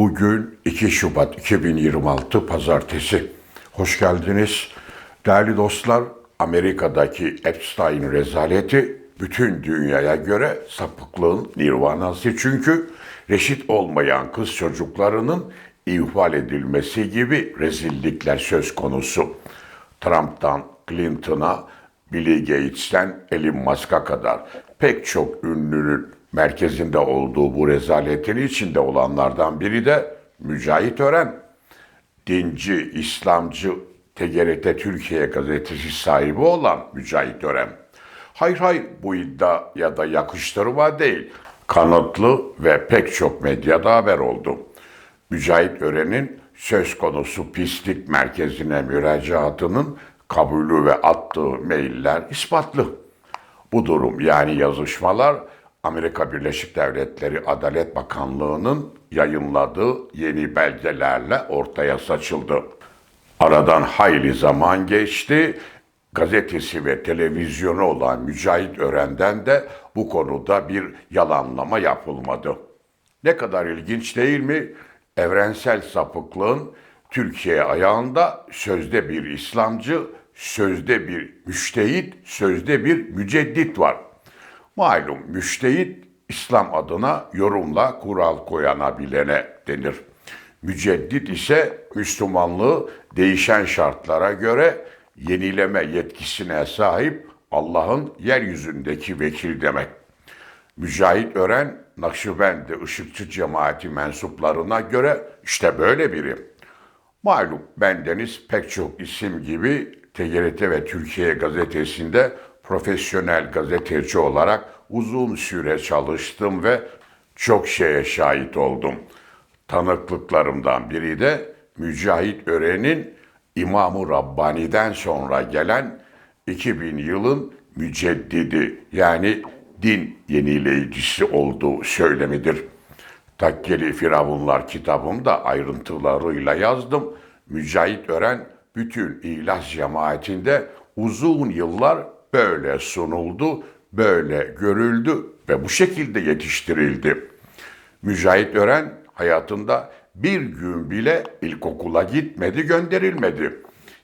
Bugün 2 Şubat 2026 Pazartesi. Hoş geldiniz. Değerli dostlar, Amerika'daki Epstein rezaleti bütün dünyaya göre sapıklığın nirvanası çünkü reşit olmayan kız çocuklarının ihval edilmesi gibi rezillikler söz konusu. Trump'tan Clinton'a, Bill Gates'ten Elon Musk'a kadar pek çok ünlünün merkezinde olduğu bu rezaletin içinde olanlardan biri de Mücahit Ören. Dinci, İslamcı TGRT Türkiye gazetesi sahibi olan Mücahit Ören. Hayır hayır bu iddia ya da yakıştırma değil. Kanıtlı ve pek çok medyada haber oldu. Mücahit Ören'in söz konusu pislik merkezine müracaatının kabulü ve attığı mailler ispatlı. Bu durum yani yazışmalar Amerika Birleşik Devletleri Adalet Bakanlığı'nın yayınladığı yeni belgelerle ortaya saçıldı. Aradan hayli zaman geçti. Gazetesi ve televizyonu olan Mücahit Ören'den de bu konuda bir yalanlama yapılmadı. Ne kadar ilginç değil mi? Evrensel sapıklığın Türkiye ayağında sözde bir İslamcı, sözde bir müştehit, sözde bir müceddit var. Malum müştehit İslam adına yorumla kural koyana bilene denir. Müceddit ise Müslümanlığı değişen şartlara göre yenileme yetkisine sahip Allah'ın yeryüzündeki vekil demek. Mücahit Ören, Nakşibendi Işıkçı cemaati mensuplarına göre işte böyle biri. Malum bendeniz pek çok isim gibi TGRT ve Türkiye gazetesinde profesyonel gazeteci olarak uzun süre çalıştım ve çok şeye şahit oldum. Tanıklıklarımdan biri de Mücahit Ören'in İmam-ı Rabbani'den sonra gelen 2000 yılın müceddidi yani din yenileyicisi olduğu söylemidir. Takkeli Firavunlar kitabımda ayrıntılarıyla yazdım. Mücahit Ören bütün İhlas cemaatinde uzun yıllar böyle sunuldu, böyle görüldü ve bu şekilde yetiştirildi. Mücahit Ören hayatında bir gün bile ilkokula gitmedi, gönderilmedi.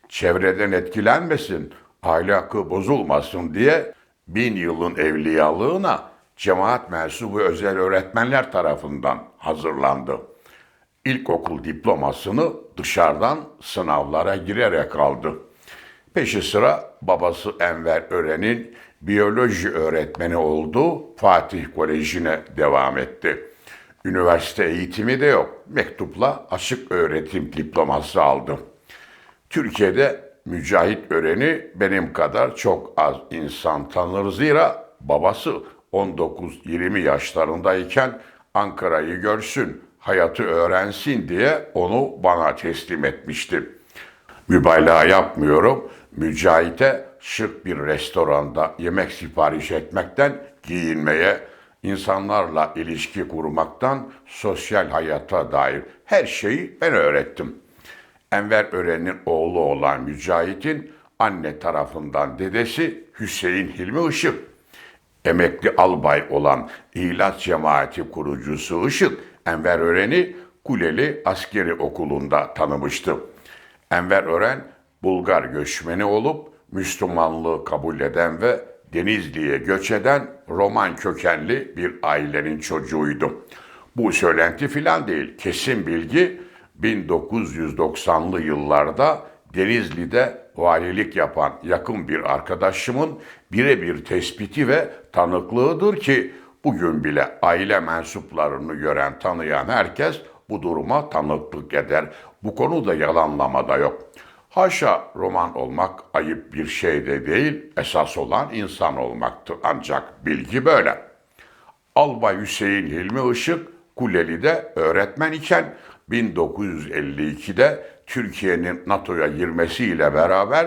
Çevreden etkilenmesin, ahlakı bozulmasın diye bin yılın evliyalığına cemaat mensubu özel öğretmenler tarafından hazırlandı. İlkokul diplomasını dışarıdan sınavlara girerek aldı. Peşi sıra babası Enver Ören'in biyoloji öğretmeni olduğu Fatih Koleji'ne devam etti. Üniversite eğitimi de yok. Mektupla açık öğretim diploması aldı. Türkiye'de Mücahit Ören'i benim kadar çok az insan tanır zira babası 19-20 yaşlarındayken Ankara'yı görsün, hayatı öğrensin diye onu bana teslim etmişti. Mübalağa yapmıyorum. Mücahit'e şık bir restoranda yemek sipariş etmekten giyinmeye, insanlarla ilişki kurmaktan sosyal hayata dair her şeyi ben öğrettim. Enver Ören'in oğlu olan Mücahit'in anne tarafından dedesi Hüseyin Hilmi Işık. Emekli albay olan İhlas Cemaati kurucusu Işık, Enver Ören'i Kuleli Askeri Okulu'nda tanımıştı. Enver Ören, Bulgar göçmeni olup Müslümanlığı kabul eden ve Denizli'ye göç eden Roman kökenli bir ailenin çocuğuydu. Bu söylenti filan değil, kesin bilgi 1990'lı yıllarda Denizli'de valilik yapan yakın bir arkadaşımın birebir tespiti ve tanıklığıdır ki bugün bile aile mensuplarını gören tanıyan herkes bu duruma tanıklık eder. Bu konuda yalanlama da yok. Haşa roman olmak ayıp bir şey de değil, esas olan insan olmaktır. Ancak bilgi böyle. Albay Hüseyin Hilmi Işık Kuleli'de öğretmen iken 1952'de Türkiye'nin NATO'ya girmesiyle beraber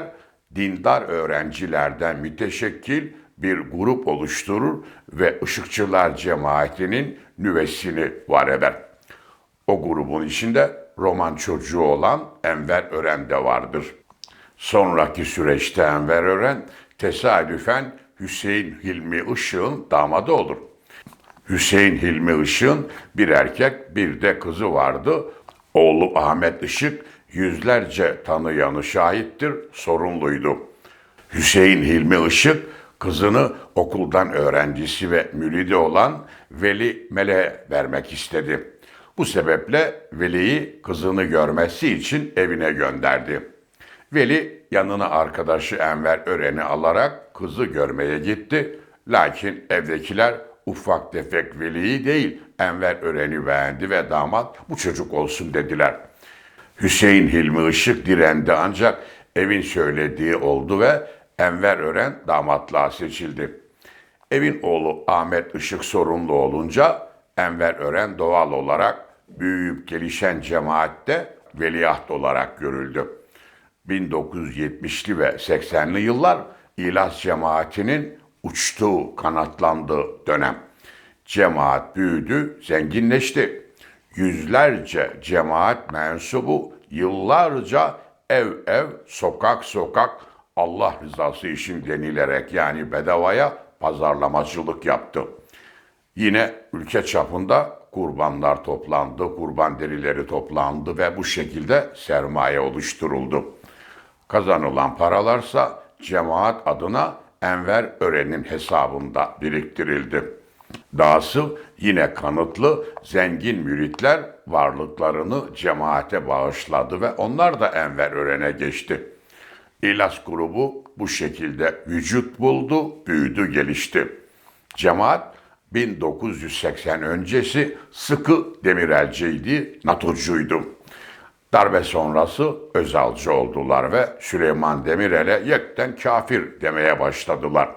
dindar öğrencilerden müteşekkil bir grup oluşturur ve Işıkçılar Cemaati'nin nüvesini var eder. O grubun içinde roman çocuğu olan Enver Ören de vardır. Sonraki süreçte Enver Ören tesadüfen Hüseyin Hilmi Işık'ın damadı olur. Hüseyin Hilmi Işık'ın bir erkek bir de kızı vardı. Oğlu Ahmet Işık yüzlerce tanıyanı şahittir, sorumluydu. Hüseyin Hilmi Işık kızını okuldan öğrencisi ve müridi olan Veli Mele'ye vermek istedi. Bu sebeple Veli'yi kızını görmesi için evine gönderdi. Veli yanına arkadaşı Enver Ören'i alarak kızı görmeye gitti. Lakin evdekiler ufak tefek Veli'yi değil Enver Ören'i beğendi ve damat bu çocuk olsun dediler. Hüseyin Hilmi Işık direndi ancak evin söylediği oldu ve Enver Ören damatlığa seçildi. Evin oğlu Ahmet Işık sorumlu olunca Enver Ören doğal olarak büyüyüp gelişen cemaatte veliaht olarak görüldü. 1970'li ve 80'li yıllar İlas cemaatinin uçtuğu, kanatlandığı dönem. Cemaat büyüdü, zenginleşti. Yüzlerce cemaat mensubu yıllarca ev ev, sokak sokak Allah rızası için denilerek yani bedavaya pazarlamacılık yaptı. Yine ülke çapında kurbanlar toplandı, kurban derileri toplandı ve bu şekilde sermaye oluşturuldu. Kazanılan paralarsa cemaat adına Enver Ören'in hesabında biriktirildi. Dahası yine kanıtlı zengin müritler varlıklarını cemaate bağışladı ve onlar da Enver Ören'e geçti. İlas grubu bu şekilde vücut buldu, büyüdü, gelişti. Cemaat 1980 öncesi sıkı demirelciydi, NATO'cuydu. Darbe sonrası Özalcı oldular ve Süleyman Demirel'e yekten kafir demeye başladılar.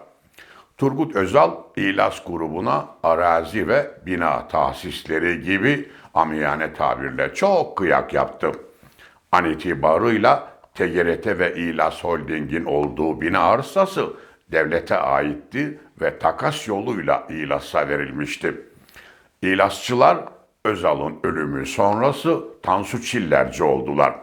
Turgut Özal, İlas grubuna arazi ve bina tahsisleri gibi amiyane tabirle çok kıyak yaptı. An itibarıyla TGRT ve İlas Holding'in olduğu bina arsası devlete aitti ve takas yoluyla İlas'a verilmişti. İlasçılar Özal'ın ölümü sonrası Tansu Çillerci oldular.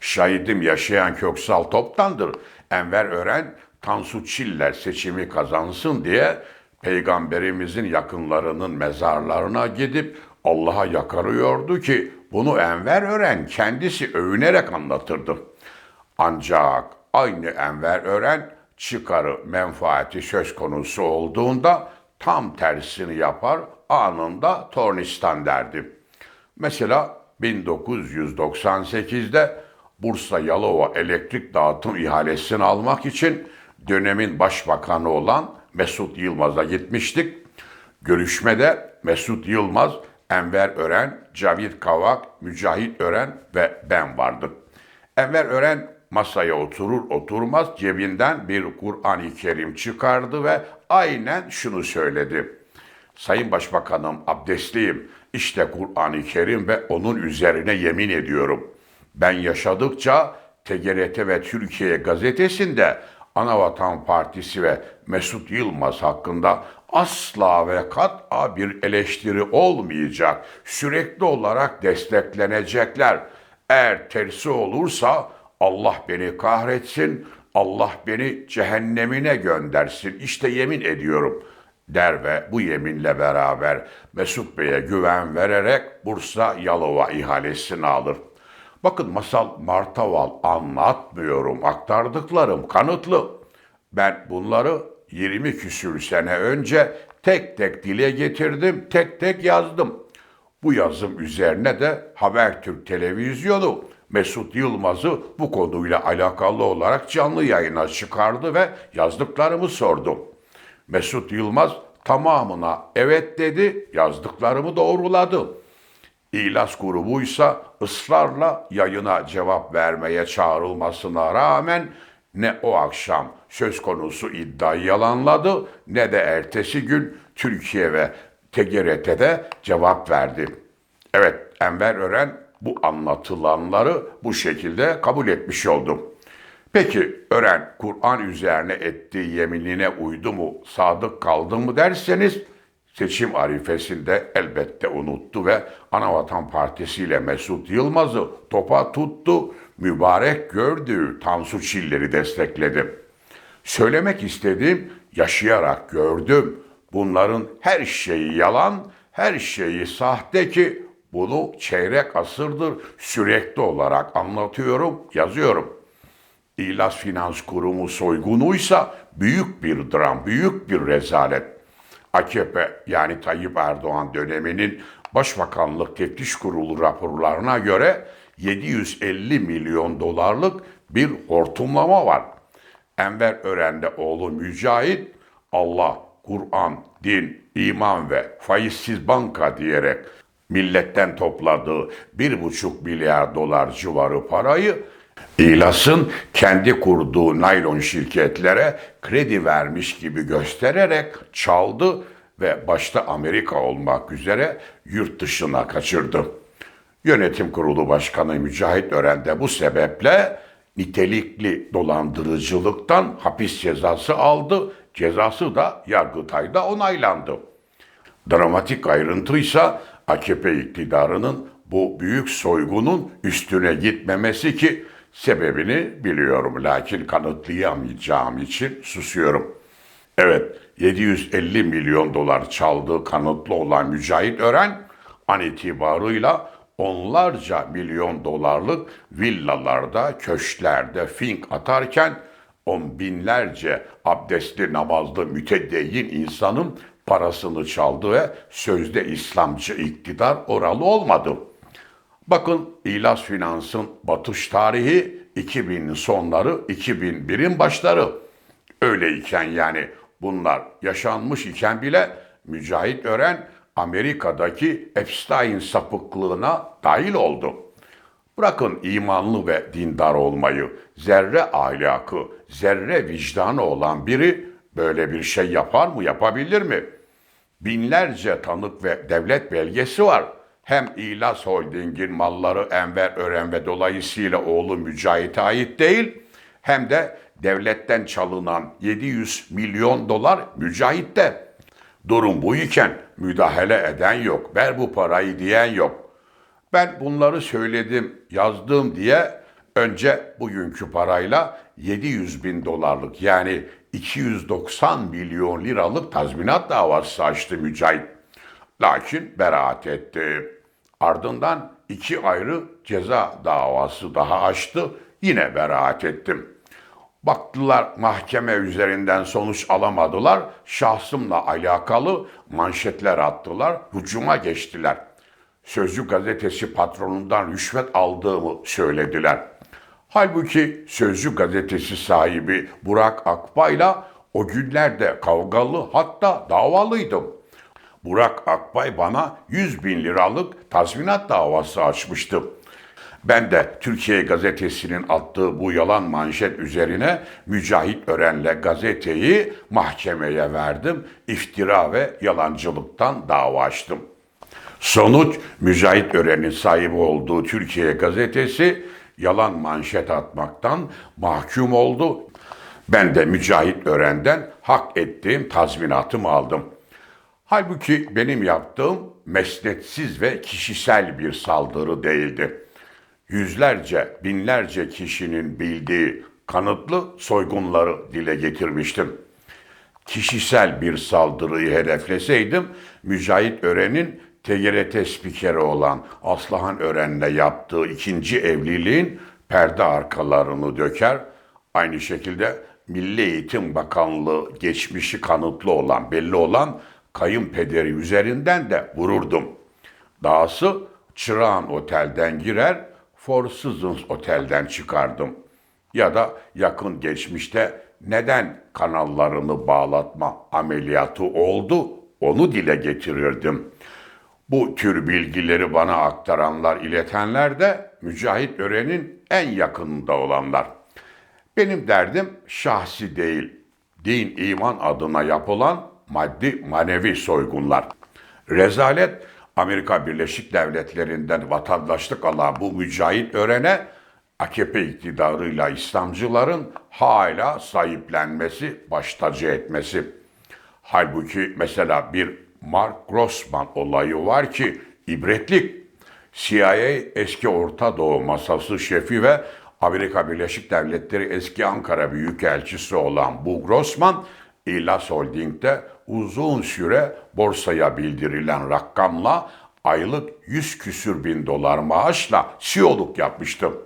Şahidim yaşayan Köksal Toptan'dır. Enver Ören Tansu Çiller seçimi kazansın diye peygamberimizin yakınlarının mezarlarına gidip Allah'a yakarıyordu ki bunu Enver Ören kendisi övünerek anlatırdı. Ancak aynı Enver Ören çıkarı menfaati söz konusu olduğunda tam tersini yapar anında tornistan derdi. Mesela 1998'de Bursa Yalova elektrik dağıtım ihalesini almak için dönemin başbakanı olan Mesut Yılmaz'a gitmiştik. Görüşmede Mesut Yılmaz, Enver Ören, Cavit Kavak, Mücahit Ören ve ben vardık. Enver Ören masaya oturur oturmaz cebinden bir Kur'an-ı Kerim çıkardı ve aynen şunu söyledi. Sayın Başbakanım abdestliyim. İşte Kur'an-ı Kerim ve onun üzerine yemin ediyorum. Ben yaşadıkça TGRT ve Türkiye gazetesinde Anavatan Partisi ve Mesut Yılmaz hakkında asla ve kat'a bir eleştiri olmayacak. Sürekli olarak desteklenecekler. Eğer tersi olursa Allah beni kahretsin, Allah beni cehennemine göndersin. İşte yemin ediyorum.'' der ve bu yeminle beraber Mesut Bey'e güven vererek Bursa Yalova ihalesini alır. Bakın masal Martaval anlatmıyorum, aktardıklarım kanıtlı. Ben bunları 20 küsür sene önce tek tek dile getirdim, tek tek yazdım. Bu yazım üzerine de Habertürk Televizyonu Mesut Yılmaz'ı bu konuyla alakalı olarak canlı yayına çıkardı ve yazdıklarımı sordum. Mesut Yılmaz tamamına evet dedi, yazdıklarımı doğruladı. İlas grubuysa ısrarla yayına cevap vermeye çağrılmasına rağmen ne o akşam söz konusu iddiayı yalanladı ne de ertesi gün Türkiye ve TGRT'de cevap verdi. Evet Enver Ören bu anlatılanları bu şekilde kabul etmiş oldu. Peki öğren Kur'an üzerine ettiği yeminine uydu mu, sadık kaldı mı derseniz seçim arifesinde elbette unuttu ve Anavatan Partisi ile Mesut Yılmaz'ı topa tuttu, mübarek gördüğü Tansu Çiller'i destekledi. Söylemek istediğim yaşayarak gördüm, Bunların her şeyi yalan, her şeyi sahte ki bunu çeyrek asırdır sürekli olarak anlatıyorum, yazıyorum. İlas Finans Kurumu soygunuysa büyük bir dram, büyük bir rezalet. AKP yani Tayyip Erdoğan döneminin Başbakanlık Teftiş Kurulu raporlarına göre 750 milyon dolarlık bir hortumlama var. Enver Ören'de oğlu Mücahit Allah, Kur'an, din, iman ve faizsiz banka diyerek milletten topladığı 1,5 milyar dolar civarı parayı İlas'ın kendi kurduğu naylon şirketlere kredi vermiş gibi göstererek çaldı ve başta Amerika olmak üzere yurt dışına kaçırdı. Yönetim Kurulu Başkanı Mücahit Ören de bu sebeple nitelikli dolandırıcılıktan hapis cezası aldı. Cezası da Yargıtay'da onaylandı. Dramatik ayrıntıysa AKP iktidarının bu büyük soygunun üstüne gitmemesi ki sebebini biliyorum lakin kanıtlayamayacağım için susuyorum. Evet 750 milyon dolar çaldığı kanıtlı olan Mücahit Ören an itibarıyla onlarca milyon dolarlık villalarda, köşklerde fink atarken on binlerce abdestli namazlı mütedeyyin insanın parasını çaldı ve sözde İslamcı iktidar oralı olmadı. Bakın İlas Finans'ın batış tarihi 2000'in sonları, 2001'in başları. Öyleyken yani bunlar yaşanmış iken bile Mücahit Ören Amerika'daki Epstein sapıklığına dahil oldu. Bırakın imanlı ve dindar olmayı, zerre ahlakı, zerre vicdanı olan biri böyle bir şey yapar mı, yapabilir mi? Binlerce tanık ve devlet belgesi var. Hem İlas Holding'in malları Enver Ören ve dolayısıyla oğlu Mücahit'e ait değil, hem de devletten çalınan 700 milyon dolar Mücahit'te. Durum bu iken müdahale eden yok, ver bu parayı diyen yok. Ben bunları söyledim, yazdım diye önce bugünkü parayla 700 bin dolarlık yani 290 milyon liralık tazminat davası açtı Mücahit. Lakin beraat etti. Ardından iki ayrı ceza davası daha açtı. Yine beraat ettim. Baktılar mahkeme üzerinden sonuç alamadılar. Şahsımla alakalı manşetler attılar. Hücuma geçtiler. Sözcü gazetesi patronundan rüşvet aldığımı söylediler. Halbuki Sözcü gazetesi sahibi Burak Akbay'la o günlerde kavgalı hatta davalıydım. Burak Akbay bana 100 bin liralık tazminat davası açmıştı. Ben de Türkiye Gazetesi'nin attığı bu yalan manşet üzerine Mücahit Ören'le gazeteyi mahkemeye verdim. İftira ve yalancılıktan dava açtım. Sonuç Mücahit Ören'in sahibi olduğu Türkiye Gazetesi yalan manşet atmaktan mahkum oldu. Ben de Mücahit Ören'den hak ettiğim tazminatımı aldım. Halbuki benim yaptığım mesnetsiz ve kişisel bir saldırı değildi. Yüzlerce, binlerce kişinin bildiği kanıtlı soygunları dile getirmiştim. Kişisel bir saldırıyı hedefleseydim, Mücahit Ören'in TGRT spikeri olan Aslıhan Ören'le yaptığı ikinci evliliğin perde arkalarını döker, aynı şekilde Milli Eğitim Bakanlığı geçmişi kanıtlı olan, belli olan kayınpederi üzerinden de vururdum. Dahası Çırağan Otel'den girer, Four Seasons Otel'den çıkardım. Ya da yakın geçmişte neden kanallarını bağlatma ameliyatı oldu onu dile getirirdim. Bu tür bilgileri bana aktaranlar, iletenler de Mücahit Ören'in en yakınında olanlar. Benim derdim şahsi değil, din iman adına yapılan maddi manevi soygunlar. Rezalet Amerika Birleşik Devletleri'nden vatandaşlık alan bu mücahit örene AKP iktidarıyla İslamcıların hala sahiplenmesi, baş tacı etmesi. Halbuki mesela bir Mark Grossman olayı var ki ibretlik. CIA eski Orta Doğu masası şefi ve Amerika Birleşik Devletleri eski Ankara Büyükelçisi olan bu Grossman İlas Holding'de uzun süre borsaya bildirilen rakamla aylık 100 küsür bin dolar maaşla CEO'luk yapmıştım.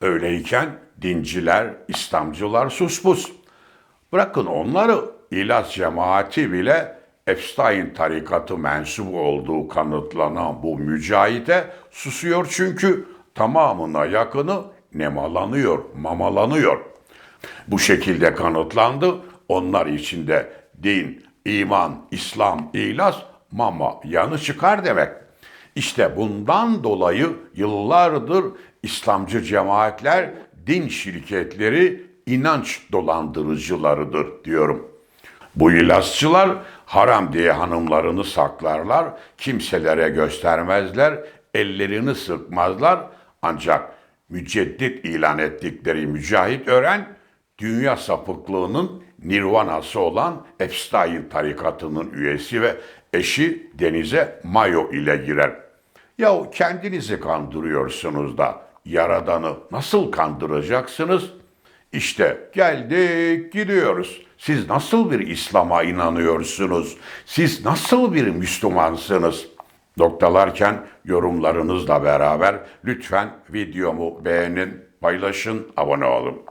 Öyleyken dinciler, İslamcılar suspus. Bırakın onları İlas cemaati bile Epstein tarikatı mensubu olduğu kanıtlanan bu mücahide susuyor çünkü tamamına yakını nemalanıyor, mamalanıyor. Bu şekilde kanıtlandı. Onlar içinde din, iman, İslam, ilas, mama yanı çıkar demek. İşte bundan dolayı yıllardır İslamcı cemaatler din şirketleri inanç dolandırıcılarıdır diyorum. Bu ilasçılar haram diye hanımlarını saklarlar, kimselere göstermezler, ellerini sıkmazlar ancak müceddit ilan ettikleri mücahit öğren, dünya sapıklığının nirvanası olan Epstein tarikatının üyesi ve eşi denize mayo ile girer. Yahu kendinizi kandırıyorsunuz da Yaradan'ı nasıl kandıracaksınız? İşte geldik gidiyoruz. Siz nasıl bir İslam'a inanıyorsunuz? Siz nasıl bir Müslümansınız? Noktalarken yorumlarınızla beraber lütfen videomu beğenin, paylaşın, abone olun.